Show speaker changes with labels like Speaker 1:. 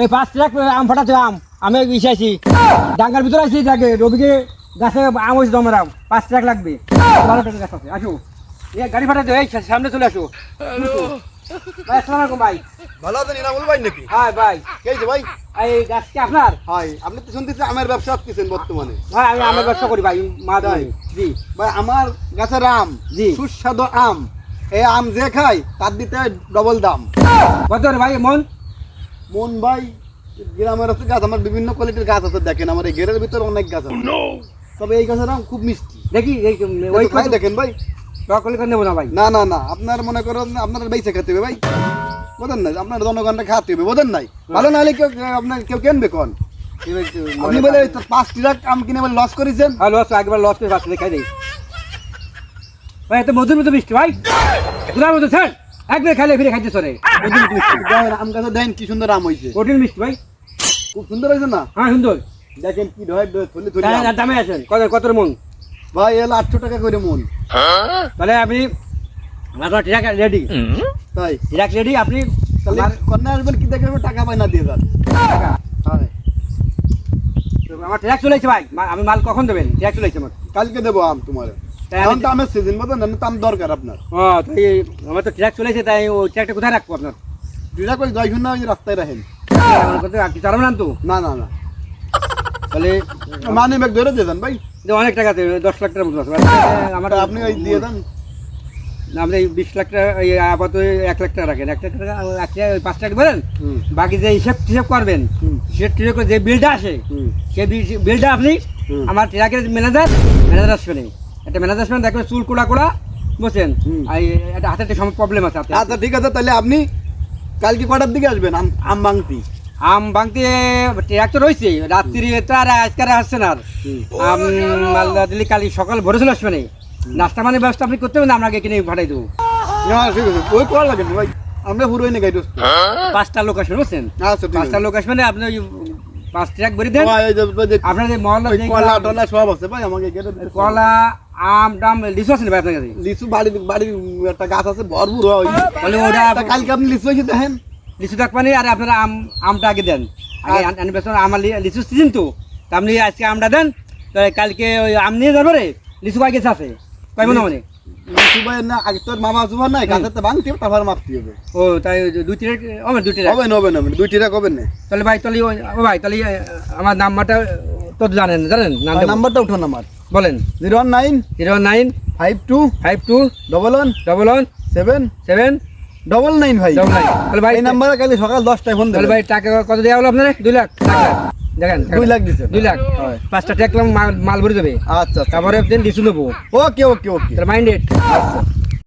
Speaker 1: ওই পাঁচ ট্রাক আম ফাটাতে আম। আমি ইসাইছি ডাঙ্গার ভিতরে আছি থাকে রবিকে গাছে আম হয়েছে আম। পাঁচ ট্রাক লাগবে। ভালো টাকা গাছ আছে। আসো। এ গাড়ি ফাটাতে এই সামনে চলে আসো। ভাই আসসালামু আলাইকুম ভাই।
Speaker 2: ভালো আছেন ইনামুল ভাই নাকি?
Speaker 1: হ্যাঁ ভাই।
Speaker 2: কে যে ভাই?
Speaker 1: এই গাছ কি আপনার?
Speaker 2: আপনি তো আমের ব্যবসা করতেছেন বর্তমানে।
Speaker 1: ভাই আমি আমের ব্যবসা করি ভাই মা
Speaker 2: তাই?
Speaker 1: জি।
Speaker 2: ভাই আমার গাছের আম
Speaker 1: জি।
Speaker 2: সুস্বাদু আম। এই আম যে খাই তার দিতে ডবল দাম।
Speaker 1: কত রে ভাই মন
Speaker 2: মন ভাই গ্রামের আছে গাছ আমার বিভিন্ন কোয়ালিটির গাছ আছে দেখেন আমার এই ঘেরের ভিতরে অনেক গাছ আছে। তবে এই গাছের আম খুব মিষ্টি।
Speaker 1: দেখি
Speaker 2: ওই ভাই দেখেন ভাই।
Speaker 1: সকলে করে নেব না ভাই?
Speaker 2: না না না আপনার মনে করেন আপনার বেঁচে খেতে হবে ভাই। বোঝেন নাই আপনার জনগণটা খাতে হবে বোঝেন নাই। ভালো না হলে কেউ আপনার কেউ কেনবে কোন আপনি বলে পাঁচ ট্রাক আম কিনে বলে লস করেছেন?
Speaker 1: হ্যাঁ লস একবার লস করে বাঁচলে খাই দেই। ভাই এত মধুর মতো মিষ্টি ভাই। মতো স্যার। একবার খাইলে ফিরে খাইতে সরে
Speaker 2: আম গাছে দেন কি সুন্দর আম হয়েছে
Speaker 1: কঠিন মিষ্টি ভাই?
Speaker 2: খুব সুন্দর হয়েছে না?
Speaker 1: হ্যাঁ সুন্দর।
Speaker 2: দেখেন কি ধরে থলি থলি আম।
Speaker 1: দামে আছেন কত কত মন?
Speaker 2: ভাই এলো আটশো টাকা করে মন।
Speaker 1: তাহলে আপনি আপনার ট্রাক রেডি
Speaker 2: তাই।
Speaker 1: ট্রাক রেডি আপনি
Speaker 2: তাহলে কন্যা আসবেন কি দেখে টাকা পাই না দিয়ে যান।
Speaker 1: টাকা। আমার ট্রাক চলেছে ভাই। আমি মাল কখন দেবেন? ট্রাক চলেছে আমার।
Speaker 2: কালকে দেবো আম তোমার। এখন তো আমের সিজন না তো আম দরকার আপনার।
Speaker 1: তাই আমার তো ট্রাক চলেছে তাই ওই ট্রাকটা কোথায় রাখব আপনার?
Speaker 2: শুনে ওই রাস্তায় রাখেন।
Speaker 1: না তো?
Speaker 2: না না না।
Speaker 1: তাহলে
Speaker 2: মানে ব্যাগ ধরে দিয়ে দেন ভাই।
Speaker 1: অনেক টাকা দেবে দশ লাখ টাকার মতো আছে। আমার
Speaker 2: আপনি ওই দিয়ে দেন।
Speaker 1: এই বিশ লাখ টাকা আপাতত এক লাখ টাকা রাখেন। এক লাখ টাকা এক পাঁচ টাকা বলেন বাকি যে হিসেব টিসেব করবেন করে যে বিলটা আসে সেই বিলটা আপনি। আমার ট্রাকের ম্যানেজার ম্যানেজার আসবেন ম্যানেজার আসবেন দেখবেন চুল কোড়া কোড়া বুঝছেন। আর এই হাতে একটা সময় প্রবলেম আছে হাতে।
Speaker 2: আচ্ছা ঠিক আছে তাহলে আপনি কালকে কটার দিকে আসবেন? আম আম ভাঙতি।
Speaker 1: আম ভাঙতে ট্রাক তো রয়েছে। রাত্রি তো আর আসছে না আর। আম মালদা কালি সকাল ভোরে চলে আসবে না নাস্তা মানে ব্যবস্থা আপনি করতে হবে না আপনাকে কিনে পাঠাই দেবো।
Speaker 2: না ঠিক আছে। ওই করা লাগে না ভাই। আমরা এনে গাইড
Speaker 1: পাঁচটা লোক আসবেন বুঝছেন?
Speaker 2: আচ্ছা
Speaker 1: পাঁচটা লোক আসবেন আপনি ওই পাঁচ ট্রাক ভরে দেন। আপনার মহল্লা
Speaker 2: কলা টলা সব আছে ভাই আমাকে
Speaker 1: কলা আম টাম লিচু আছে ভাই আপনার কাছে
Speaker 2: লিচু বাড়ির বাড়ির একটা গাছ আছে ভরপুর হয়।
Speaker 1: তাহলে ওটা
Speaker 2: কালকে আপনি লিচু এসে দেখেন।
Speaker 1: লিচু পানি আর আপনারা আম আমটা আগে দেন। আগে আমার লিচু সিজন তো। আপনি আজকে আমটা দেন কালকে ওই আম নিয়ে যাব রে। লিচু কয় গেছে আছে। কয় মনে মনে?
Speaker 2: লিচু ভাই না আগে তোর মামা জুমার নাই গাছের তো ভাঙতে হবে তারপর মাপতে হবে।
Speaker 1: ও তাই দুই তিন হবে দুই তিন
Speaker 2: হবে না হবে না দুই টিরা কবে না।
Speaker 1: তাহলে ভাই তাহলে ও ভাই তাহলে আমার নাম্বারটা তো জানেন জানেন? নাম
Speaker 2: নাম্বারটা উঠান আমার।
Speaker 1: বলেন।
Speaker 2: Zero one nine
Speaker 1: zero nine
Speaker 2: five two
Speaker 1: five two
Speaker 2: double one
Speaker 1: double one
Speaker 2: seven
Speaker 1: seven
Speaker 2: double nine ভাই।
Speaker 1: Double nine. তাহলে ভাই
Speaker 2: এই নাম্বারে কালি সকাল দশটায় ফোন দেবেন।
Speaker 1: ভাই টাকা কত দেওয়া হলো আপনার? দুই লাখ। টাকা। দেখেন
Speaker 2: দুই লাখ দিছে।
Speaker 1: দুই লাখ। পাঁচটা ট্যাকলাম মাল ভরে দেবে।
Speaker 2: আচ্ছা আচ্ছা।
Speaker 1: তারপরে দিন লিচু নেব।
Speaker 2: Okay okay okay.
Speaker 1: মাইন্ডেড।
Speaker 2: আচ্ছা।